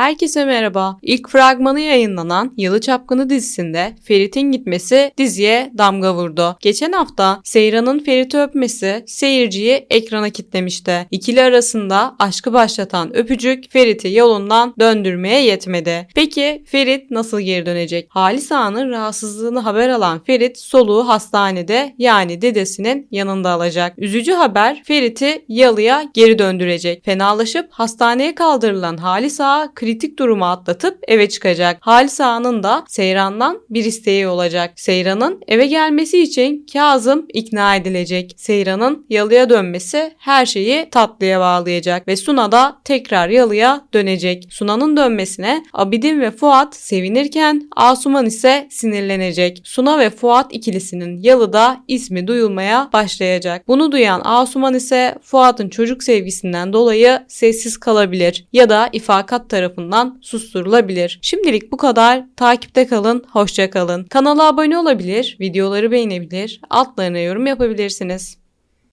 Herkese merhaba. İlk fragmanı yayınlanan Yalı Çapkını dizisinde Ferit'in gitmesi diziye damga vurdu. Geçen hafta Seyran'ın Ferit'i öpmesi seyirciyi ekrana kitlemişti. İkili arasında aşkı başlatan öpücük Ferit'i yolundan döndürmeye yetmedi. Peki Ferit nasıl geri dönecek? Halis Ağa'nın rahatsızlığını haber alan Ferit soluğu hastanede yani dedesinin yanında alacak. Üzücü haber Ferit'i Yalı'ya geri döndürecek. Fenalaşıp hastaneye kaldırılan Halis Ağa kritik durumu atlatıp eve çıkacak. Halis Ağa'nın da Seyran'dan bir isteği olacak. Seyran'ın eve gelmesi için Kazım ikna edilecek. Seyran'ın Yalı'ya dönmesi her şeyi tatlıya bağlayacak ve Suna da tekrar Yalı'ya dönecek. Suna'nın dönmesine Abidin ve Fuat sevinirken Asuman ise sinirlenecek. Suna ve Fuat ikilisinin Yalı'da ismi duyulmaya başlayacak. Bunu duyan Asuman ise Fuat'ın çocuk sevgisinden dolayı sessiz kalabilir ya da ifakat tarafından susturulabilir. Şimdilik bu kadar. Takipte kalın, hoşça kalın. Kanala abone olabilir, videoları beğenebilir, altlarına yorum yapabilirsiniz.